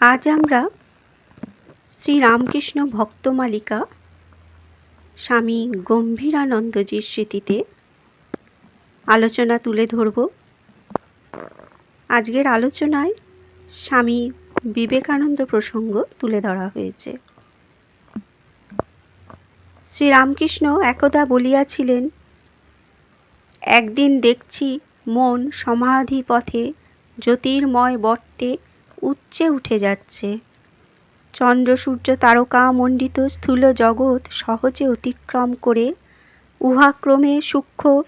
আজ আমরা শ্রী রামকৃষ্ণ ভক্তমালিকা স্বামী গম্ভীরানন্দজির স্মৃতিতে আলোচনা তুলে ধরব। আজকের আলোচনায় স্বামী বিবেকানন্দ প্রসঙ্গ তুলে ধরা হয়েছে। শ্রীরামকৃষ্ণ একদা বলিয়াছিলেন, একদিন দেখছি মন সমাধি পথে জ্যোতির্ময় বর্তে উচ্চে উঠে যাচ্ছে। চন্দ্র সূর্য তারকা মণ্ডিত স্থূল জগৎ সহজে অতিক্রম করে উহা ক্রমে সূক্ষ্ম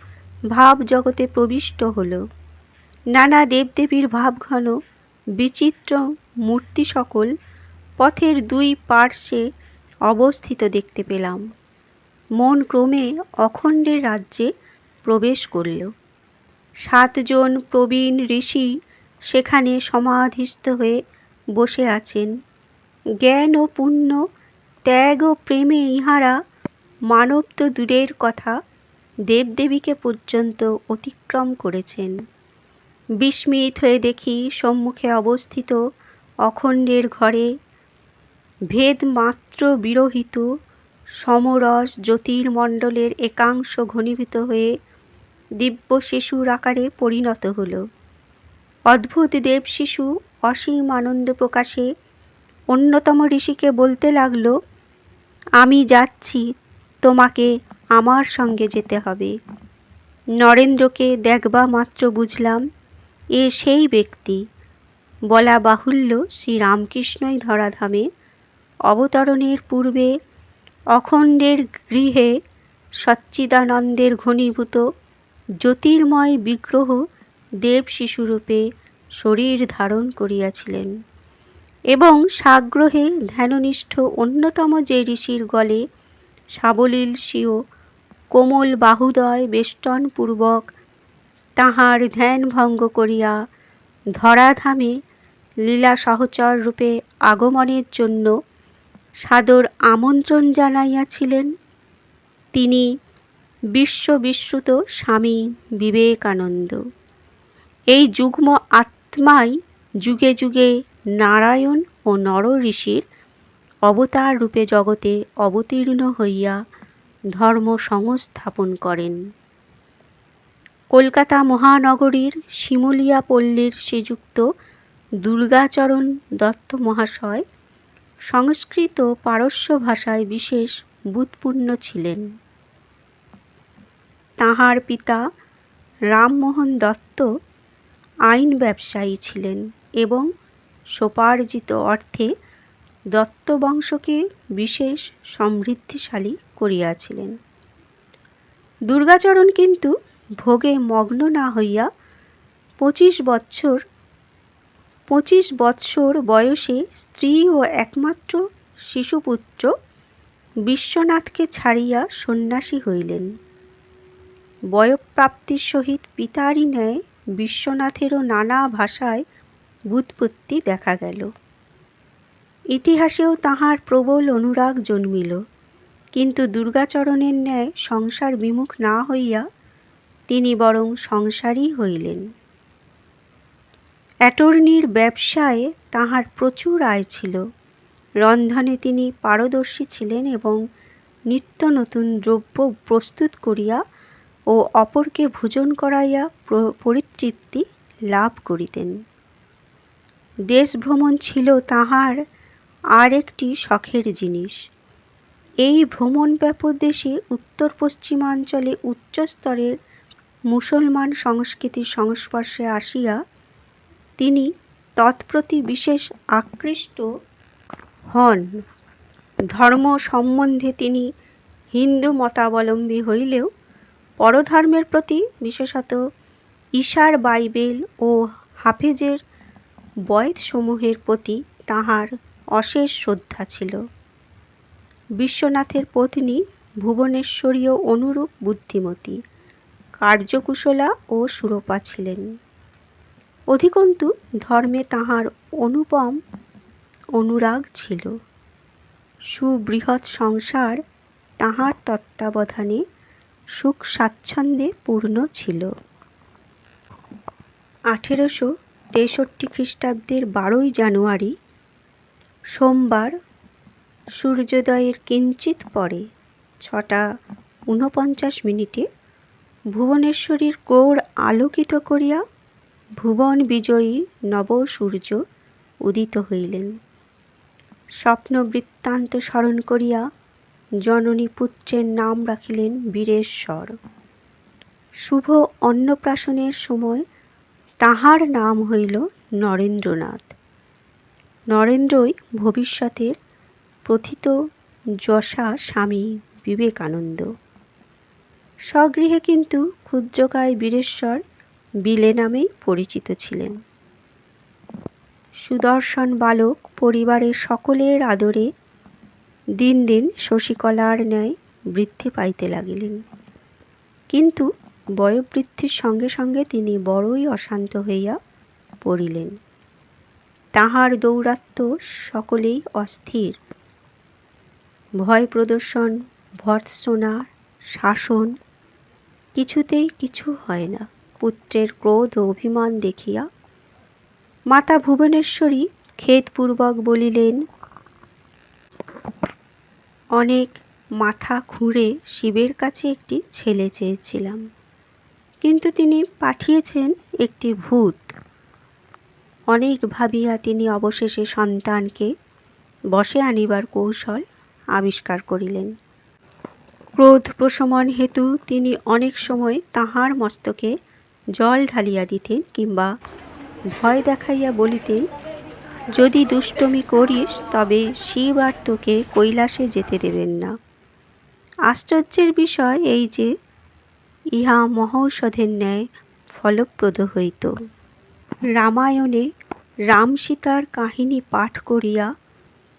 ভাব জগতে প্রবিষ্ট হল। নানা দেবদেবীর ভাবঘন বিচিত্র মূর্তি সকল পথের দুই পার্শ্বে অবস্থিত দেখতে পেলাম। মন ক্রমে অখণ্ডের রাজ্যে প্রবেশ করল। সাতজন প্রবীণ ঋষি সেখানে সমাধিস্থ হয়ে বসে আছেন। জ্ঞান ও পুণ্য, ত্যাগ ও প্রেমে ইহারা মানব তো দূরের কথা দেবদেবীকে পর্যন্ত অতিক্রম করেছেন। বিস্মিত হয়ে দেখি সম্মুখে অবস্থিত অখণ্ডের ঘরে ভেদ মাত্র বিরহিত সমরস জ্যোতির্মণ্ডলের একাংশ ঘনীভূত হয়ে দিব্য শিশুর আকারে পরিণত হল। অদ্ভুত দেব শিশু অসীম আনন্দ প্রকাশে অন্যতম ঋষিকে বলতে লাগল, আমি যাচ্ছি, তোমাকে আমার সঙ্গে যেতে হবে নরেন্দ্রকে দেখবা মাত্র বুঝলাম, এ সেই ব্যক্তি বলা বাহুল্য শ্রীরামকৃষ্ণই ধরাধামে। অবতরণের পূর্বে অখণ্ডের গৃহে সচ্চিদানন্দের ঘনীভূত জ্যোতির্ময় বিগ্রহ দেব শিশুরূপে শরীর ধারণ করিয়াছিলেন এবং সাগ্রহে ধ্যাননিষ্ঠ অন্যতম যে ঋষির গলে সাবলীল স্বীয় কোমল বাহুদয় বেষ্টনপূর্বক তাহার ধ্যান ভঙ্গ করিয়া ধরাধামে লীলা সহচর রূপে আগমনের জন্য সাদর আমন্ত্রণ জানাইয়াছিলেন, তিনি বিশ্ববিশ্রুত স্বামী বিবেকানন্দ। এই যুগ্ম আত্মাই যুগে যুগে নারায়ণ ও নর ঋষির অবতার রূপে জগতে অবতীর্ণ হইয়া ধর্ম সংস্থাপন করেন। কলকাতা মহানগরীর শিমুলিয়া পল্লীর শ্রীযুক্ত দুর্গাচরণ দত্ত মহাশয় সংস্কৃত পারস্য ভাষায় বিশেষ বুৎপূর্ণ ছিলেন। তাহার পিতা রামমোহন দত্ত আইন ব্যবসায়ী ছিলেন এবং সোপার্জিত অর্থে দত্ত বংশকে বিশেষ সমৃদ্ধিশালী করিয়াছিলেন। দুর্গাচরণ কিন্তু ভোগে মগ্ন না হইয়া পঁচিশ বৎসর পঁচিশ বৎসর বয়সে স্ত্রী ও একমাত্র শিশুপুত্র বিশ্বনাথকে ছাড়িয়া সন্ন্যাসী হইলেন। বয়প্রাপ্তির সহিত পিতারই ন্যায় বিশ্বনাথেরও নানা ভাষায় বুৎপত্তি দেখা গেল। ইতিহাসেও তাহার প্রবল অনুরাগ জন্মিল। কিন্তু দুর্গাচরণের ন্যায় সংসার বিমুখ না হইয়া তিনি বরং সংসারই হইলেন। অ্যাটর্নির ব্যবসায়ে তাহার প্রচুর আয় ছিল। রন্ধনে তিনি পারদর্শী ছিলেন এবং নিত্য নতুন দ্রব্য প্রস্তুত করিয়া ও অপরকে ভোজন করাইয়া পরিতৃপ্তি লাভ করিতেন। দেশ ভ্রমণ ছিল তাহার আর একটি শখের জিনিস। এই ভ্রমণ ব্যাপক দেশে উত্তর পশ্চিমাঞ্চলে উচ্চস্তরের মুসলমান সংস্কৃতির সংস্পর্শে আসিয়া তিনি তৎপ্রতি বিশেষ আকৃষ্ট হন। ধর্ম সম্বন্ধে তিনি হিন্দু মতাবলম্বী হইলেও পরধর্মের প্রতি, বিশেষত ঈশার বাইবেল ও হাফেজের বয়তসমূহের প্রতি তাহার অশেষ শ্রদ্ধা ছিল। বিশ্বনাথের পত্নী ভুবনেশ্বরীয় অনুরূপ বুদ্ধিমতী, কার্যকুশলা ও সুরপা ছিলেন। অধিকন্তু ধর্মে তাহার অনুপম অনুরাগ ছিল। সুবৃহৎ সংসার তাহার তত্ত্বাবধানে সুখ স্বাচ্ছন্দ্যে পূর্ণ ছিল। আঠেরোশো তেষট্টি খ্রিস্টাব্দের বারোই জানুয়ারি, সোমবার সূর্যোদয়ের কিঞ্চিত পরে ছটা ঊনপঞ্চাশ মিনিটে ভুবনেশ্বরীর ক্রোড় আলোকিত করিয়া ভুবন বিজয়ী নব সূর্য উদিত হইলেন। স্বপ্ন বৃত্তান্ত স্মরণ করিয়া জননী পুত্রের নাম রাখিলেন বীরেশ্বর। শুভ অন্নপ্রাশনের সময় তাহার নাম হইল নরেন্দ্রনাথ। নরেন্দ্রই ভবিষ্যতের প্রথিত যশা স্বামী বিবেকানন্দ। স্বগৃহে কিন্তু ক্ষুদ্রকায় বীরেশ্বর বিলে নামেই পরিচিত ছিলেন। সুদর্শন বালক পরিবারের সকলের আদরে দিন দিন শশীকলার ন্যায় বৃদ্ধি পাইতে লাগিলেন। কিন্তু বয়োবৃদ্ধির সঙ্গে সঙ্গে তিনি বড়ই অশান্ত হইয়া পড়িলেন। তাহার দৌরাত্ম সকলেই অস্থির। ভয় প্রদর্শন, ভর্ৎসনা, শাসন কিছুতেই কিছু হয় না। পুত্রের ক্রোধ ও অভিমান দেখিয়া মাতা ভুবনেশ্বরী খেদপূর্বক বলিলেন অনেক মাথা খুঁড়ে শিবের কাছে একটি ছেলে চেয়েছিলাম। কিন্তু তিনি পাঠিয়েছেন একটি ভূত। অনেক ভাবিয়া তিনি অবশেষে সন্তানকে বসে আনিবার কৌশল আবিষ্কার করিলেন। ক্রোধ প্রশমন হেতু তিনি অনেক সময় তাহার মস্তকে জল ঢালিয়া দিতেন কিংবা ভয় দেখাইয়া বলিতেন যদি দুষ্টমি করিস, তবে শিব আর তোকে কৈলাসে যেতে দেবেন না। আশ্চর্যের বিষয় এই যে, ইহা মহৌষধের ন্যায় ফলপ্রদ হইত। রামায়ণে রাম সীতার কাহিনী পাঠ করিয়া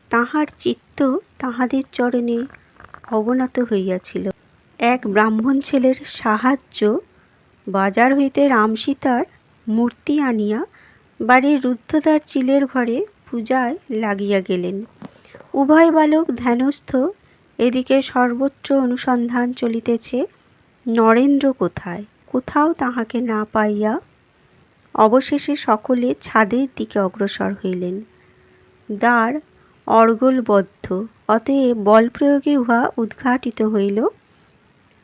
তাহার চিত্ত তাহাদের চরণে অবনত হইয়াছিল। এক ব্রাহ্মণ ছেলের সাহায্য বাজার হইতে রাম সীতার মূর্তি আনিয়া বাড়ির রুদ্ধদ্বার চিলের ঘরে পূজায় লাগিয়া গেলেন। উভয় বালক ধ্যানস্থ, এদিকে সর্বত্র অনুসন্ধান চলিতেছে, নরেন্দ্র কোথায়? কোথাও তাহাকে না পাইয়া অবশেষে সকলে ছাদের দিকে অগ্রসর হইলেন। দ্বার অর্গলবদ্ধ, অতএব বল প্রয়োগে উহা উদ্ঘাটিত হইল।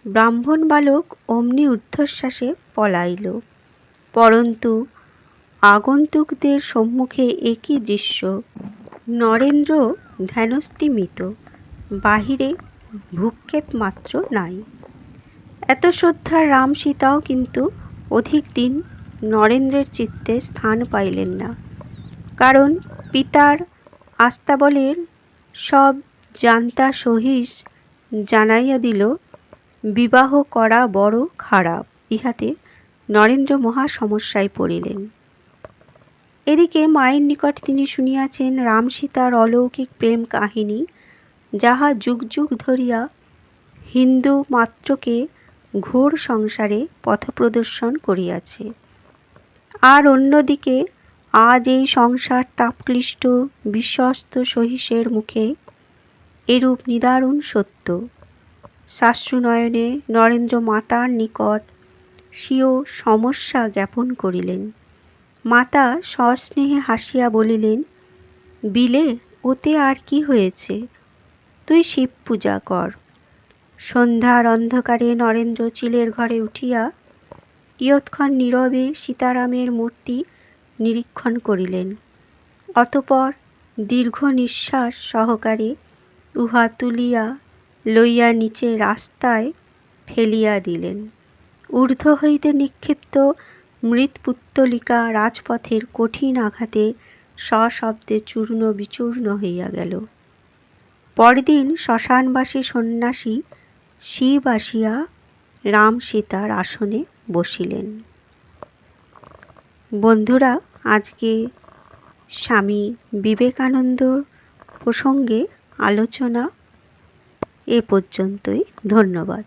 ব্রাহ্মণ বালক অমনি ঊর্ধ্বশ্বাসে পলাইল। পরন্তু আগন্তুকদের সম্মুখে একই দৃশ্য। নরেন্দ্র ধ্যানস্থিমিত বাহিরে ভূক্ষেপ মাত্র নাই। এত শ্রদ্ধার রাম সীতাও কিন্তু অধিক দিন নরেন্দ্রের চিত্তে স্থান পাইলেন না। কারণ পিতার আস্তাবলের সব জান্তা সহিস জানাইয়া দিল, বিবাহ করা বড় খারাপ। ইহাতে নরেন্দ্র মহা সমস্যায় পড়িলেন। এদিকে মায়ের নিকট তিনি শুনিয়াছেন রাম সীতার অলৌকিক প্রেম কাহিনী, যাহা যুগ যুগ ধরিয়া হিন্দু মাত্রকে ঘোর সংসারে পথপ্রদর্শন করিয়াছে। আর অন্যদিকে আজ এই সংসার তাপক্লিষ্ট, বিশ্বস্ত সহিসের মুখে এরূপ নিদারুণ সত্য। শাশ্রুনয়নে নরেন্দ্র মাতার নিকট স্বীয় সমস্যা জ্ঞাপন করিলেন। মাতা সস্নেহে হাসিয়া বলিলেন, বিলে, ওতে আর কি হয়েছে? তুই শিব পূজা কর। সন্ধ্যার অন্ধকারে নরেন্দ্র চিলের ঘরে উঠিয়া ইয়ৎক্ষণ নীরবে সীতারামের মূর্তি নিরীক্ষণ করিলেন। অতপর দীর্ঘ নিঃশ্বাস সহকারে উহা তুলিয়া লইয়া নিচে রাস্তায় ফেলিয়া দিলেন। ঊর্ধ্ব হইতে নিক্ষিপ্ত মৃৎপুত্তলিকা রাজপথের কঠিন আঘাতে সশব্দে চূর্ণ বিচূর্ণ হইয়া গেল। পরদিন শ্মশানবাসী সন্ন্যাসী শিব আসিয়া রাম সীতার আসনে বসিলেন। বন্ধুরা, আজকে স্বামী বিবেকানন্দ প্রসঙ্গে আলোচনা এ পর্যন্তই। ধন্যবাদ।